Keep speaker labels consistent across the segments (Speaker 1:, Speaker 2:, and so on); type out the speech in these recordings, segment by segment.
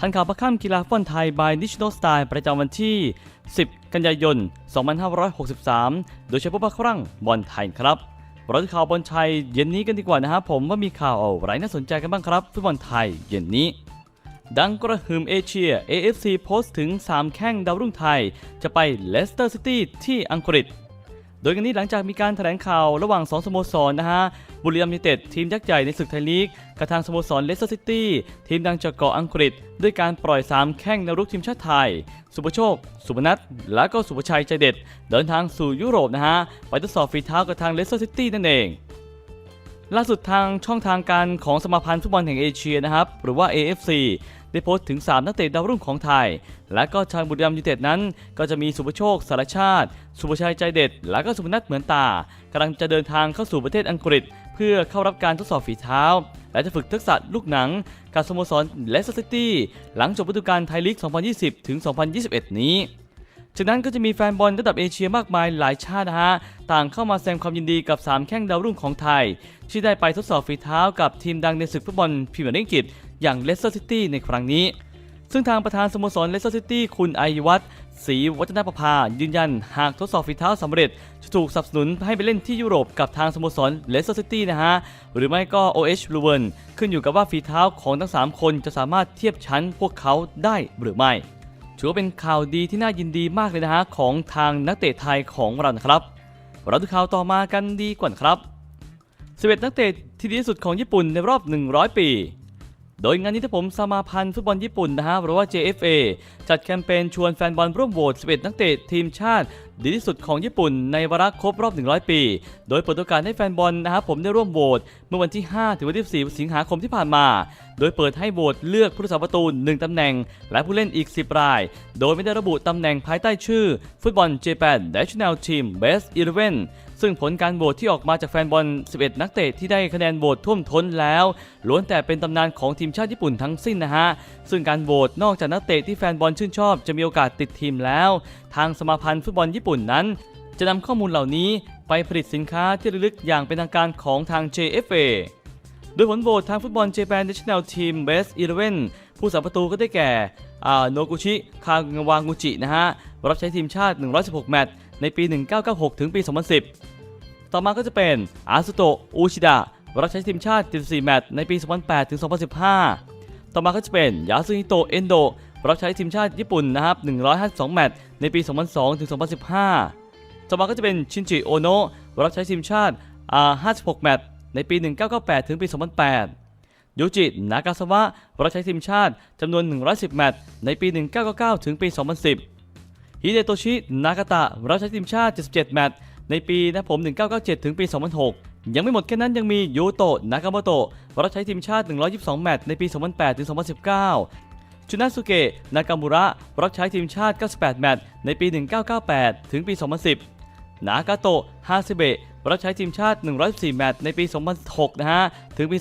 Speaker 1: ทันข่าวประค่ำกีฬาฟุตบอลไทย by National Style ประจำวันที่ 10 กันยายน 2563 โดยเฉพาะครั้งบอลไทยครับเราจะข่าวบอลไทยเย็นนี้กันดีกว่านะครับผมว่ามีข่าวอะไรน่าสนใจกันบ้างครับฟุตบอลไทยเย็นนี้ ดังกระหึ่มเอเชีย AFC โพสต์ถึง 3 แข้งดาวรุ่งไทย จะไปเลสเตอร์ซิตี้ที่อังกฤษ โดยกันนี้หลังจากมีการแถลงข่าวระหว่าง 2 สโมสรนะฮะ บุรีรัมย์ยูไนเต็ดทีมยักษ์ใหญ่ในศึกไทยลีกกับทางสโมสรเลสเตอร์ซิตี้ทีมดังจากเกาะอังกฤษ ด้วยการปล่อย 3 แข้งดาวรุ่งทีมชาติไทย สุภโชค สุพนัทและก็สุภชัยใจเด็ด เดินทางสู่ยุโรปนะฮะ ไปทดสอบฝีเท้ากับทางเลสเตอร์ซิตี้นั่นเองล่าสุดทางช่องทางการของสมาพันธ์ฟุตบอลแห่งเอเชียนะครับหรือว่า AFC ได้โพสต์ถึง 3 นักเตะดาวรุ่งของไทย และก็ทางบุรีรัมยูเต็ดนั้น ก็จะมีสุภโชคสารชาติ สุภชัยใจเด็ด และก็สุพนัทเหมือนตากำลังจะเดินทางเข้าสู่ประเทศอังกฤษ เพื่อเข้ารับการทดสอบฝีเท้า และจะฝึกทักษะลูกหนังกับสโมสรเลสเตอร์ซิตี้หลังจบฤดูกาลไทยลีก 2020 ถึง 2021 นี้จากนั้นก็จะมีแฟนบอลระดับเอเชียมากมายหลายชาตินะฮะ ต่างเข้ามาแสดงความยินดีกับ 3 แข้งดาวรุ่งของไทย ที่ได้ไปทดสอบฝีเท้ากับทีมดังในศึกฟุตบอลพรีเมียร์ลีกอังกฤษ อย่างเลสเตอร์ซิตี้ในครั้งนี้ ซึ่งทางประธานสโมสรเลสเตอร์ซิตี้คุณไอวัตศรีวัฒนประภา ยืนยัน หากทดสอบฝีเท้าสำเร็จ จะถูกสนับสนุนให้ไปเล่นที่ยุโรปกับทางสโมสรเลสเตอร์ซิตี้นะฮะ หรือไม่ก็ OH l u v e n ขึ้นอยู่กับว่าฝีเท้าของทั้ง 3 คนจะสามารถเทียบชั้นพวกเขาได้หรือไม่ถือว่าเป็นข่าวดีที่น่ายินดีมากเลยนะฮะ ของทางนักเตะไทยของเรานะครับ เราดูข่าวต่อมากันดีกว่าครับ 11 นักเตะที่ดีที่สุดของญี่ปุ่นในรอบ 100 ปี โดยงานนี้ที่ผมสมาพันธ์ฟุตบอลญี่ปุ่นนะฮะหรือว่า JFA จัดแคมเปญชวนแฟนบอลร่วมโหวต11นักเตะทีมชาติดีที่สุดของญี่ปุ่นในวาระครบรอบ 100 ปี โดยเปิดโอกาสให้แฟนบอลนะครับผมได้ร่วมโหวตเมื่อวันที่ 5 ถึงวันที่ 4 สิงหาคมที่ผ่านมา โดยเปิดให้โหวตเลือกผู้รักษาประตู 1 ตำแหน่ง และผู้เล่นอีก 10 ราย โดยไม่ได้ระบุตำแหน่งภายใต้ชื่อ ฟุตบอล Japan National Team Best 11 ซึ่งผลการโหวตที่ออกมาจากแฟนบอล 11 นักเตะที่ได้คะแนนโหวตท่วมท้นแล้วล้วนแต่เป็นตำนานของทีมชาติญี่ปุ่นทั้งสิ้นนะฮะ ซึ่งการโหวตนอกจากนักเตะที่แฟนบอลชื่นชอบจะมีโอกาสติดทีมแล้ว ทางสมาพันธ์ฟุตบอลญี่ปุ่นนั้น จะนำข้อมูลเหล่านี้ไปผลิตสินค้าที่ระลึกอย่างเป็นทางการของทาง JFA โดยผลโหวตทางฟุตบอล Japan National Team Best 11ผู้สาประตูก็ได้แก่โนกุชิ คางวางูจินะฮะ รับใช้ทีมชาติ 116 แมตช์ ในปี 1996 ถึงปี 2010 ต่อมาก็จะเป็นอาซุโตะอูชิดะ รับใช้ทีมชาติ74แมตช์ ในปี 2008 ถึง 2015 ต่อมาก็จะเป็นยาซุฮิโตะเอนโด รับใช้ทีมชาติญี่ปุ่นนะครับ 152 แมตช์ ในปี 2002 ถึง 2015 ต่อมาก็จะเป็นชินจิโอโนะ รับใช้ทีมชาติ 56 แมตช์ ในปี 1998 ถึงปี 2008 ยูจิ นากาซาวะรับใช้ทีมชาติจำนวน 110 แมตช์ในปี 1999 ถึงปี 2010 ฮิเดโตชิ นากาตะรับใช้ทีมชาติ 77 แมตช์ในปีนะผม 1997 ถึงปี 2006 ยังไม่หมดแค่นั้นยังมียูโตะ นากาโมโตะรับใช้ทีมชาติ 122 แมตช์ในปี 2008 ถึง 2019 ชุนาสุเกะ นากามูระรับใช้ทีมชาติ 98 แมตช์ในปี 1998 ถึงปี 2010 นากาโตะ ฮาเซเบะ รับใช้ทีมชาติ 114 แมตช์ในปี 2006 นะฮะ ถึงปี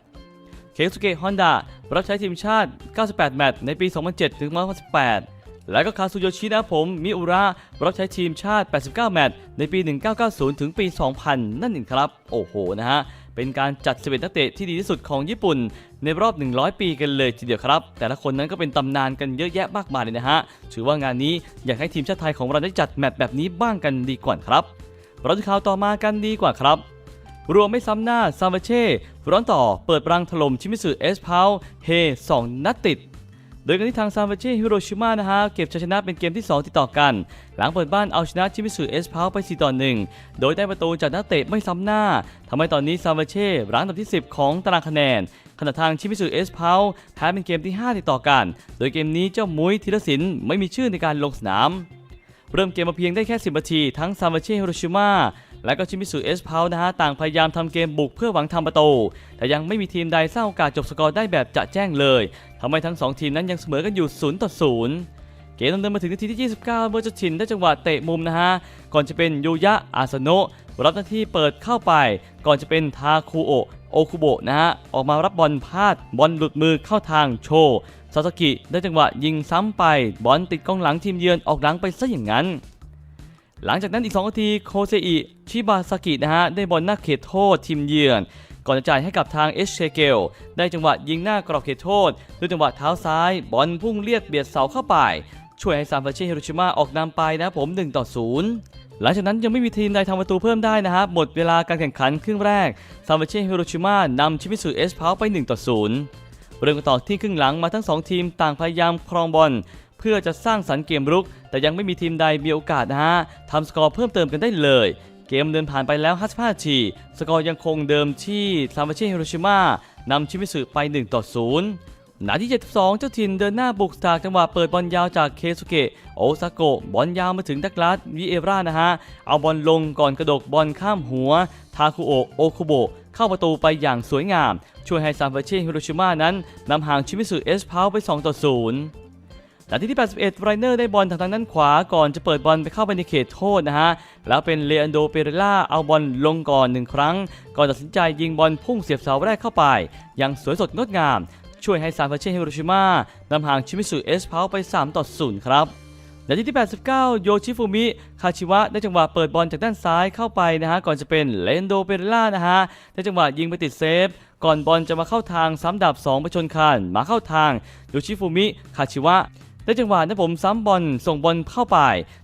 Speaker 1: 2018 เคสุเกะฮอนดารับใช้ทีมชาติ 98 แมตช์ในปี 2007 ถึง 2018 แล้วก็คาซุโยชินะผม มิอุระ รับใช้ทีมชาติ 89 แมตช์ในปี 1990 ถึงปี 2000 นั่นเองครับ โอ้โห นะฮะ เป็นการจัด 11 นักเตะที่ดีที่สุดของญี่ปุ่น ในรอบ 100 ปีกันเลยทีเดียวครับ แต่ละคนนั้นก็เป็นตำนานกันเยอะแยะมากมายเลยนะฮะ ถือว่างานนี้อยากให้ทีมชาติไทยของเราได้จัดแมตช์แบบนี้บ้างกันดีกว่าครับ เราจะข่าวต่อมากันดีกว่าครับ รวมไม่ซ้ำหน้าซามวเช่ร้อนต่อเปิดรังถล่มชิมิสึเอสพาวเฮ2นัดติด โดยกันที่ทางซามวเช่ฮิโรชิมานะฮะเก็บชัยชนะเป็นเกมที่ 2 ติดต่อกัน หลังเปิดบ้านเอาชนะชิมิสึเอสพาวไป 4 ต่อ 1 โดยได้ประตูจากนักเตะไม่ซ้ำหน้าทำให้ตอนนี้ซามวเช่รั้งอันดับที่ 10 ของตารางคะแนนขณะทางชิมิสึเอสพาวแพ้เป็นเกมที่ 5 ติดต่อกัน โดยเกมนี้เจ้ามุ้ยธีรศิลป์ไม่มีชื่อในการลงสนาม เริ่มเกมมาเพียงได้แค่ 10 นาที ทั้งซามาเช่ฮิโรชิมาและก็ชิมิสุเอสพาวนะฮะต่างพยายามทำเกมบุกเพื่อหวังทำประตู แต่ยังไม่มีทีมใดสร้างโอกาสจบสกอร์ได้แบบจะแจ้งเลยทำให้ทั้ง 2 ทีมนั้นยังเสมอกันอยู่0ต่อ0เกมดำเนินมาถึงนาทีที่ 29เมื่อเจ้าชินได้จังหวะเตะมุมนะฮะ ก่อนจะเป็นยูยะอาสโนะรับหน้าที่เปิดเข้าไป ก่อนจะเป็นทาคุโอะโอคุโบะนะฮะออกมารับบอลพลาดบอลหลุดมือเข้าทางโชซาสกิได้จังหวะยิงซ้ำไปบอลติดกองหลังทีมเยือนออกหลังไปซะอย่างนั้น หลังจากนั้นอีก2นาทีโคเซอิชิบาซากินะฮะได้บอลหน้าเขตโทษทีมเยือน ก่อนจะจ่ายให้กับทางเอชเชเกลได้จังหวะยิงหน้ากรอบเขตโทษด้วยจังหวะเท้าซ้ายบอลพุ่งเลียดเบียดเสาเข้าไป ช่วยให้ซานเฟรเช่ฮิโรชิมาออกนำไปนะผม1ต่อ0 หลังจากนั้นยังไม่มีทีมใดทำประตูเพิ่มได้นะครับ หมดเวลาการแข่งขันครึ่งแรกซานเฟรเช่ฮิโรชิมานำชิมิสุเอสพาวไป1ต่อ0เริ่มกันต่อที่ครึ่งหลังมาทั้ง 2 ทีมต่างพยายามครองบอลเพื่อจะสร้างสรรค์เกมรุก แต่ยังไม่มีทีมใดมีโอกาสนะฮะทำสกอร์เพิ่มเติมกันได้เลย เกมเดินผ่านไปแล้ว 55นาทีสกอร์ยังคงเดิมที่ซามเช่ฮิโรชิมานำชิมิสึไป1ต่อ0 นาที 72 เจ้าถิ่นเดินหน้าบุกจากจังหวะเปิดบอลยาวจากเคสุเกะโอซาโกะบอลยาวมาถึงดักลาสวิเอรานะฮะ เอาบอลลงก่อนกระดกบอลข้ามหัว ทาคุโอะโอคุโบะเข้าประตูไปอย่างสวยงาม ช่วยให้ซามเช่ฮิโรชิมานั้นนำห่างชิมิสึเอสพาวไป2ต่อ0นาทีที่ 81 ไรเนอร์ได้บอลทางทางด้านขวาก่อนจะเปิดบอลไปเข้าไปในเขตโทษนะฮะ แล้วเป็นเลอันโดเปเรล่าเอาบอลลงก่อนหนึ่งครั้ง ก่อนตัดสินใจยิงบอลพุ่งเสียบเสาแรกเข้าไปอย่างสวยสดงดงาม ช่วยให้ซานเฟรเช่ฮิโรชิมานำห่างชิมิสุเอสเพาไป 3 ต่อ 0 ครับนาทีที่ 89 โยชิฟุมิ คาชิวะ ได้จังหวะเปิดบอลจากด้านซ้ายเข้าไปนะฮะ ก่อนจะเป็นเลนโดเปเรล่านะฮะ ได้จังหวะยิงไปติดเซฟ ก่อนบอลจะมาเข้าทางซ้ำดับ2ไปชนคานมาเข้าทาง โยชิฟุมิ คาชิวะ ได้จังหวะนะผมซ้ำบอลส่งบอลเข้าไป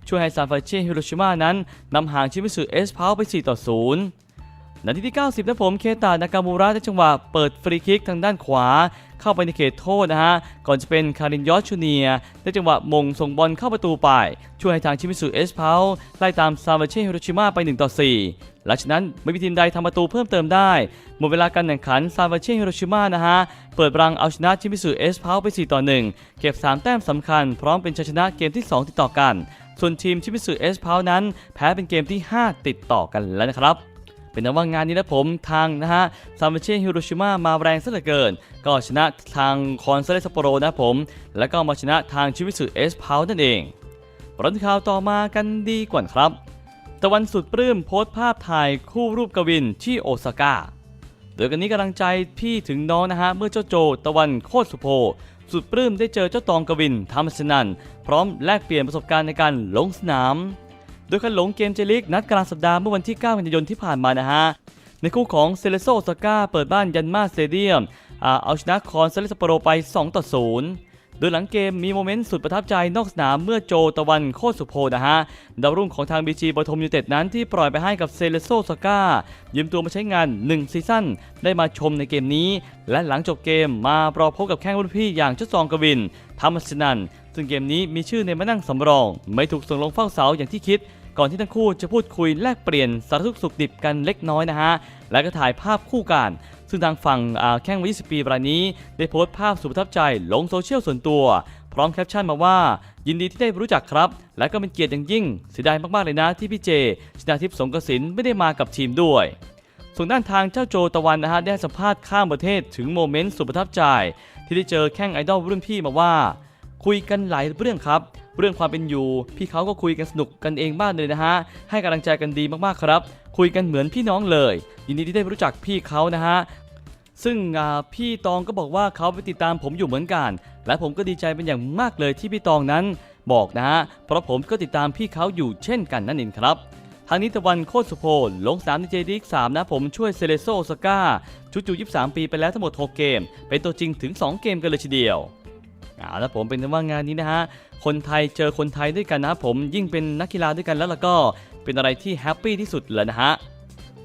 Speaker 1: ช่วยให้ซานเฟรเช่ฮิโรชิมานั้นนำห่างชิมิสุเอสพาวไป 4 ต่อ 0นาทีที่ 90นะผม เคตานากามูระได้จังหวะเปิดฟรีคิกทางด้านขวา เข้าไปในเขตโทษนะฮะ ก่อนจะเป็นคารินยอชูเนียได้จังหวะมงส่งบอลเข้าประตูไป ช่วยให้ทางชิมิสุเอสเพาวไล่ตามซามเช่ฮิโรชิมาไป1ต่อ4หลังจากนั้นไม่มีทีมใดทำประตูเพิ่มเติมได้ หมดเวลาการแข่งขันซามเช่ฮิโรชิมานะฮะ เปิดรังเอาชนะชิมิสุเอสเพาไป 4 ต่อ 1 เก็บ 3 แต้มสำคัญ พร้อมเป็นชัยชนะเกมที่ 2 ติดต่อกัน ส่วนทีมชิมิสุเอสเพานั้น แพ้เป็นเกมที่ 5 ติดต่อกันแล้วนะครับ เป็นนั้นว่างานนี้นะผมทางนะฮะซามเช่ฮิโรชิมามาแรงซะเหลือเกิน ก็ชนะทางคอนเซเลสโปโรนะผม แล้วก็มาชนะทางชิวิสึเอสพาวนั่นเองรันข่าวต่อมากันดีกว่าครับ ตะวันสุดปลื้มโพสต์ภาพถ่ายคู่รูปกวินที่โอซาก้าโดยกันนี้กำลังใจพี่ถึงน้องนะฮะเมื่อเจ้าโจตะวันโคตรสุโภสุดปลื้มได้เจอเจ้าตองกวินทำสนันพร้อมแลกเปลี่ยนประสบการณ์ในการลงสนาม โดยการหลงเกมเจลิกนัดกลางสัปดาห์เมื่อวันที่ 9 กันยายนที่ผ่านมานะฮะ ในคู่ของเซเลโซโอซาก้าเปิดบ้านยันมาสเตเดียมเอาชนะคอนเซเลสโปโรไป 2 ต่อ 0โดยหลังเกมมีโมเมนต์สุดประทับใจนอกสนามเมื่อโจตะวันโคตรสุโพนะฮะดาวรุ่งของทางบีจีบอทมยูเต็ดนั้นที่ปล่อยไปให้กับเซเลโซโอซาก้ายืมตัวมาใช้งาน 1 ซีซั่นได้มาชมในเกมนี้ และหลังจบเกมมารอพบกับแข้งรุ่นพี่อย่างเจ้าซองกวินธรรมสนัน ซึ่งเกมนี้มีชื่อในมานั่งสำรอง ไม่ถูกส่งลงเฝ้าเสาอย่างที่คิด ก่อนที่ทั้งคู่จะพูดคุยแลกเปลี่ยนสารทุกข์สุขดิบกันเล็กน้อยนะฮะ และก็ถ่ายภาพคู่กัน ซึ่งทางฝั่งแข้งวัย20 ปีรายนี้ ได้โพสต์ภาพสุดประทับใจลงโซเชียลส่วนตัว พร้อมแคปชั่นมาว่า ยินดีที่ได้รู้จักครับ และก็เป็นเกียรติอย่างยิ่งเสียดายมากๆเลยนะที่พี่เจชนาทิพย์สงกสินไม่ได้มากับทีมด้วยส่วนด้านทางเจ้าโจตะวันนะฮะได้สัมภาษณ์ข้ามประเทศถึงโมเมนต์สุดประทับใจ ที่ได้เจอแข้งไอดอลรุ่นพี่มาว่า คุยกันหลายเรื่องครับ เรื่องความเป็นอยู่ พี่เขาก็คุยกันสนุกกันเองบ้างเลยนะฮะ ให้กำลังใจกันดีมากๆครับ คุยกันเหมือนพี่น้องเลย ยินดีที่ได้รู้จักพี่เขานะฮะ ซึ่งพี่ตองก็บอกว่าเขาไปติดตามผมอยู่เหมือนกัน และผมก็ดีใจเป็นอย่างมากเลยที่พี่ตองนั้นบอกนะฮะ เพราะผมก็ติดตามพี่เขาอยู่เช่นกันนั่นเองครับทางนี้ตะวันโคตรสุโพลงสนามในเจดีก3นะผมช่วยเซเลโซโอซาก้าชุดจู23 ปีไปแล้วทั้งหมด 6 เกม เป็นตัวจริงถึง 2 เกมกันเลยทีเดียว เอาละผมเป็นว่างานนี้นะฮะ คนไทยเจอคนไทยด้วยกันนะผมยิ่งเป็นนักกีฬาด้วยกันแล้วล่ะก็เป็นอะไรที่แฮปปี้ที่สุดเลยนะฮะ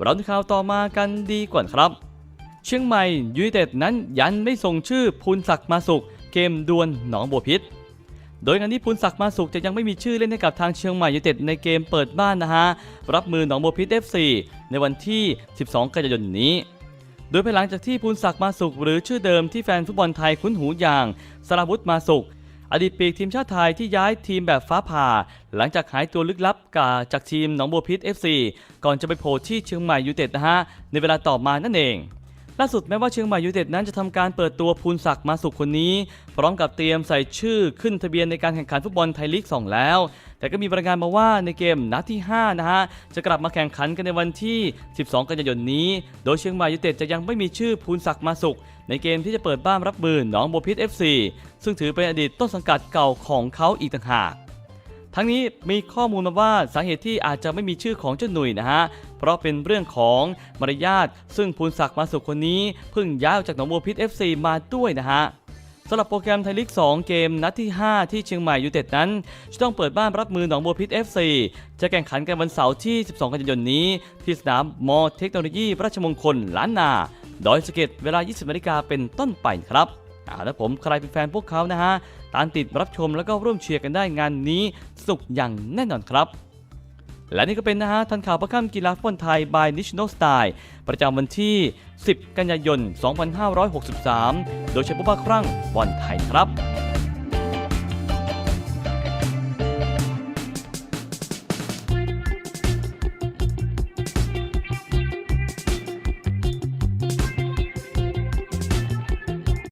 Speaker 1: เราข่าวต่อมากันดีกว่าครับ เชียงใหม่ยูไนเต็ดนั้นยันไม่ส่งชื่อภูนศักดิ์มาสุข เกมดวลหนองบัวพิษโดยงานนี้ภูนศักดิ์มาสุขจะยังไม่มีชื่อเล่นให้กับทางเชียงใหม่ยูไนเต็ดในเกมเปิดบ้านนะฮะรับมือหนองบัวพิษ FC ในวันที่ 12 กันยายนนี้ โดยภายหลังจากที่ภูนศักดิ์มาสุขหรือชื่อเดิมที่แฟนฟุตบอลไทยคุ้นหูอย่างสราวุธมาสุข อดีตปีกทีมชาติไทยที่ย้ายทีมแบบฟ้าผ่า หลังจากหายตัวลึกลับกาจากทีมหนองบัวพิษ FC ก่อนจะไปโผล่ที่เชียงใหม่ยูเต็ดนะฮะในเวลาต่อมานั่นเองล่าสุดแม้ว่าเชียงใหม่ยูเต็ดนั้นจะทำการเปิดตัวภูนศักดิ์มาสุขคนนี้ พร้อมกับเตรียมใส่ชื่อขึ้นทะเบียนในการแข่งขันฟุตบอลไทยลีก 2 แล้ว แต่ก็มีรายงานมาว่าในเกมนัดที่ 5 นะฮะ จะกลับมาแข่งขันกันในวันที่ 12 กันยายนนี้ โดยเชียงใหม่ยูไนเต็ดจะยังไม่มีชื่อภูนศักดิ์มาสุข ในเกมที่จะเปิดบ้านรับมือหนองบัวพิษ FC ซึ่งถือเป็นอดีตต้นสังกัดเก่าของเขาอีกต่างหากทั้งนี้มีข้อมูลมาว่าสาเหตุที่อาจจะไม่มีชื่อของเจ้าหนุ่ยนะฮะ เพราะเป็นเรื่องของมารยาทซึ่งภูนศักดิ์มาสุขคนนี้เพิ่งย้ายออกจากหนองบัวพิษ FC มาด้วยนะฮะ สำหรับโปรแกรมไทยลีก 2 เกมนัดที่ 5 ที่เชียงใหม่ยูเต็ดนั้น จะต้องเปิดบ้านรับมือหนองบัวพิษ FC จะแข่งขันกันวันเสาร์ที่ 12 กันยายนนี้ ที่สนามมอเทคโนโลยีราชมงคลล้านนาดอยสเก็ดเวลา 20นาฬิกาเป็นต้นไปครับอาแล้วผมใครเป็นแฟนพวกเขานะฮะ ตามติดรับชมแล้วก็ร่วมเชียร์กันได้งานนี้สนุกอย่างแน่นอนครับ และนี่ก็เป็นนะฮะทันข่าวประค่ำกีฬาฟุตบอลไทย by National Style ประจำวันที่ 10 กันยายน 2563 โดยใช้ผู้บ้าครั่งบอลไทยครับ